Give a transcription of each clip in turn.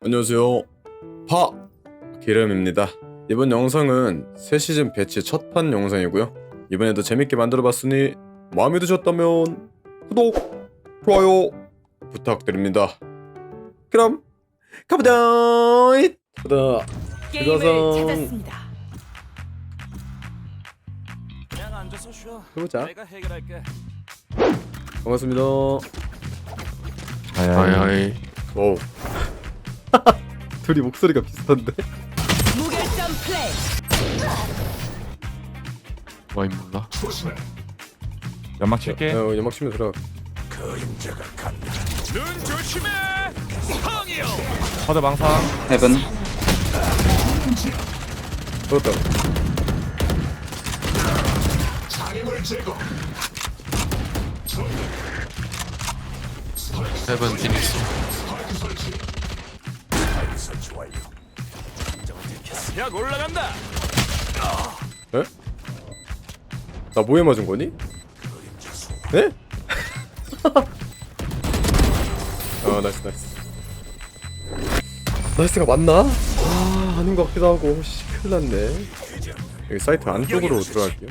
안녕하세요. 파 기름입니다. 이번 영상은 새 시즌 배치 첫 판 영상이고요. 이번에도 재밌게 만들어봤으니 마음에 드셨다면 구독, 좋아요 부탁드립니다. 그럼 가보자. 가보자. 게임을 찾았습니다. 그냥 앉아서 쉬어. 해보자. 내가 해결할게. 반갑습니다. 아이 오. 둘이 목소리가 비슷한데? 무결점 플레이. 와인 몰라 연막 칠게 어, 연막 치면 들어가. 눈 조심해. 황이요. 허드 방상 헤븐 들었다. 세븐 피닉스 약 올라간다. 에? 나 뭐에 맞은 거니? 에? 아 나이스 나이스 나이스가 맞나? 아 아닌 것 같기도 하고 씨 큰일 났네 여기 사이트 안쪽으로 들어갈게요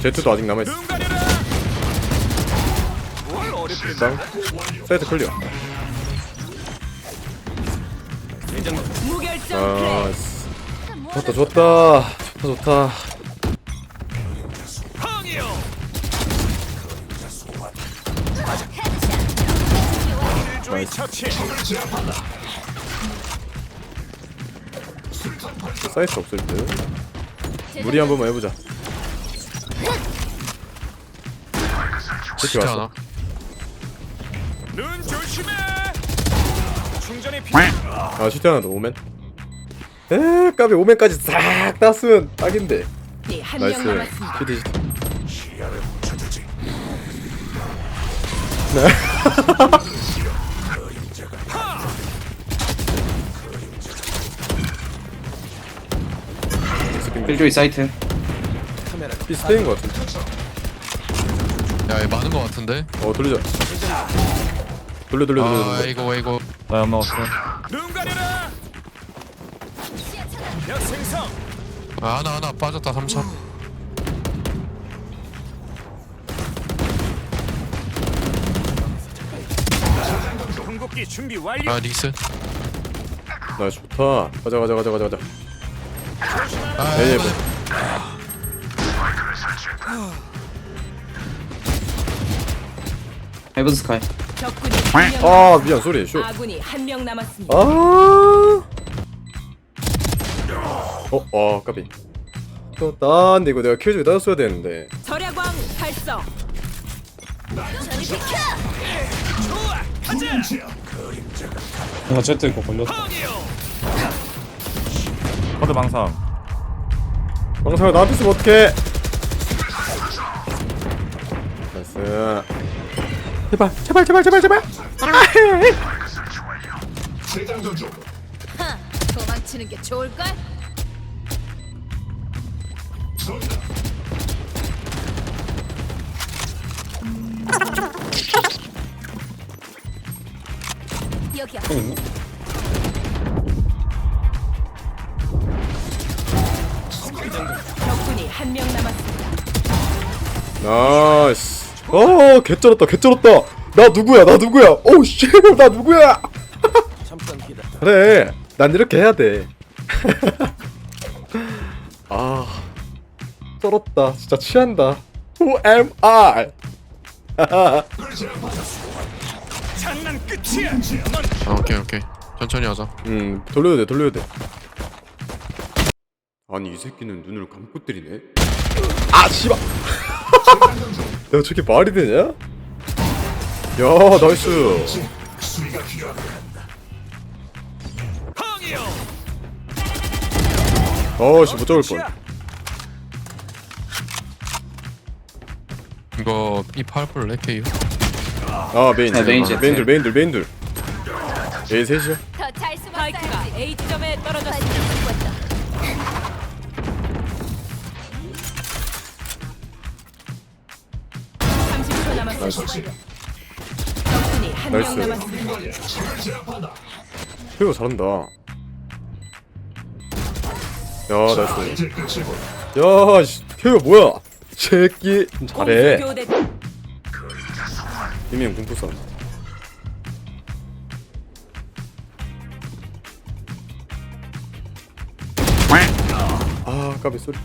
제트도 아직 남아있어 일단 사이트 클리어 아. 씨. 좋다 좋다 좋다 좋다. 사이트 없을 때 무리 한 번만 해보자. 진짜 왔어. 하나 눈 조심해. 충전이 필. 아 슈트 하나 더 오멘? 에 까비 오멘까지 싹 땄으면 딱인데. 한명 나이스. 남았습니다. 슈트 슈트 필조이 사이트. 비슷해인 것 같은데? 야얘 많은 거 같은데? 어 돌리자 돌려 돌려 돌려 아 돌려. 이거 이거. 나 연막 없어. 눈 가려라. 약 생성. 아, 하나 하나. 빠졌다 3차 궁극기 준비 완료. 아 닉스. 나 좋다. 가자 가자 가자 가자 가자 이번에 헤븐 스카이 적군이 한명 아 미안 소리 쇼 아군이 한 명 남았습니다. 아. 어, 아, 까비. 또, 나, 근데 이거 내가 킬줄 따졌어야 되는데. 절야광. 가자. 뭔가 제트 이거 걸렸어 황이요. 허드 방상 방상을 나한테 쓰면 어떡해. 나이스. 제발, 제발, 제발, 제발, 제발. 도망치는 게 좋을걸? 여기야. 한 명 남았습니다. 나이스. 어, 개쩔었다, 개쩔었다. 나 누구야, 나 누구야. 오우, 씨, 나 누구야. 잠깐 기다. 그래, 난 이렇게 해야 돼. 아, 쩔었다. 진짜 취한다. Who am I? 장난 끝이야. 넌아 오케이 오케이 천천히 하자 음 돌려야 돼 돌려야 돼 아니 이 새끼는 눈을 감고 때리네 아 씨발 야 저게 말이 되냐? 야 나이스. 어씨 못 잡을 이거 이 팔불 레케이요 뻔아 메인 네, 메인 제트. 메인들 메인들 메인들 메인 셋이야 더잘 스파이크가 A 지점에 떨어졌습니다. 적군이 한 명 나이스. 남았습니다. 태우가 잘한다. 야 나이스. 야 씨 태우가 뭐야? 이 새끼 좀 잘해. 공수 교대 이미 공포 싸움. 아 까비 소리.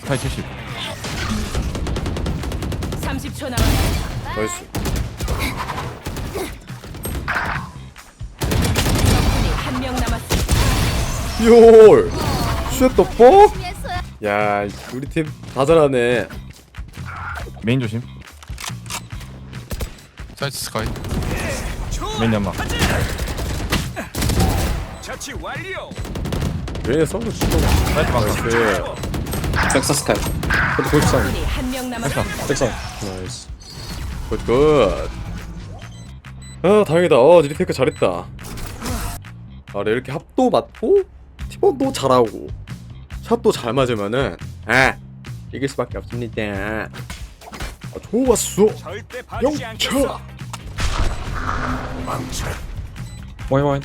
스카이 70 30초 남았습니다. 나이스 적군이 한 명 남았습니다. 열 쉣더 뻑? 야 우리 팀 다 잘하네 메인 조심 사이트 스카이. 메인 연막. 자치 완료. 왜 싸우는 진짜 사이트 방상 나이스 백사 스카이. 그래도 골상 적군이 한 명 남았습니다. 백상 나이스. 굿굿. 아 다행이다. 어 니리테크 잘했다. 아 이렇게 합도 맞고 팀원도 잘하고 샷도 잘 맞으면은 아 이길 수밖에 없습니다. 아 좋았어. 절대 않겠어. 와인 와인.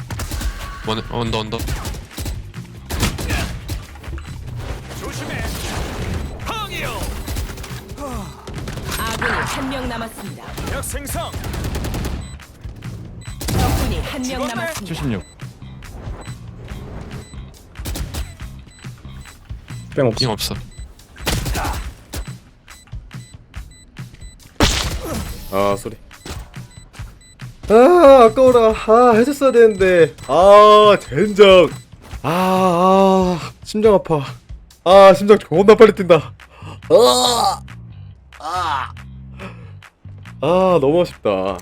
원 언더 언더 한 명 남았습니다. 역 생성. 적군이 한명 남았습니다. 76빙 없어. 아 쏘리. 아 아까워라. 아 해줬어야 되는데. 아 젠장. 아, 아 심장 아파. 아 심장 존나 빨리 뛴다. 아, 아, 아 너무 아쉽다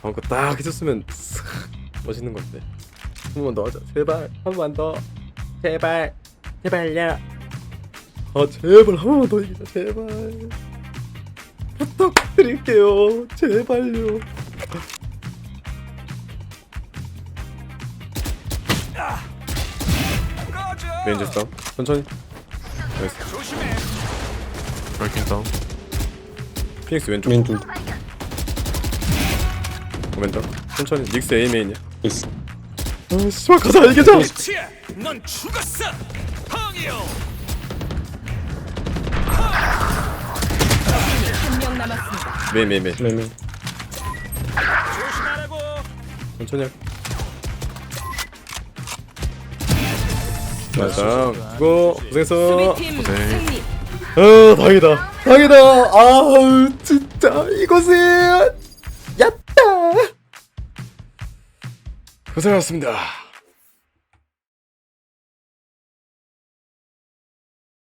방금 딱 해줬으면 싹 멋있는 건데 한 번만 더 하자 제발 한 번만 더 제발 제발요 아 제발 한 번만 더 이기자 제발 부탁드릴게요. 제발요. 메인즈 싸움. 천천히. 나이스. 조심해. 브레이킹 다운 피닉스 왼쪽. 왼쪽. 왼쪽. 천천히. 닉스 A 메인이야. 닉스. 아, 씨발 가자 이기자. 끝이야. 넌 죽었어. 항이요. 한명 남았습니다. 메인 메인 메인. 조심하라고. 천천히. 할게. 나이스. 수고 고생했어. 수비팀 네. 승리. 아 다행이다. 다행이다. 아우 진짜 이것은 고생하셨습니다.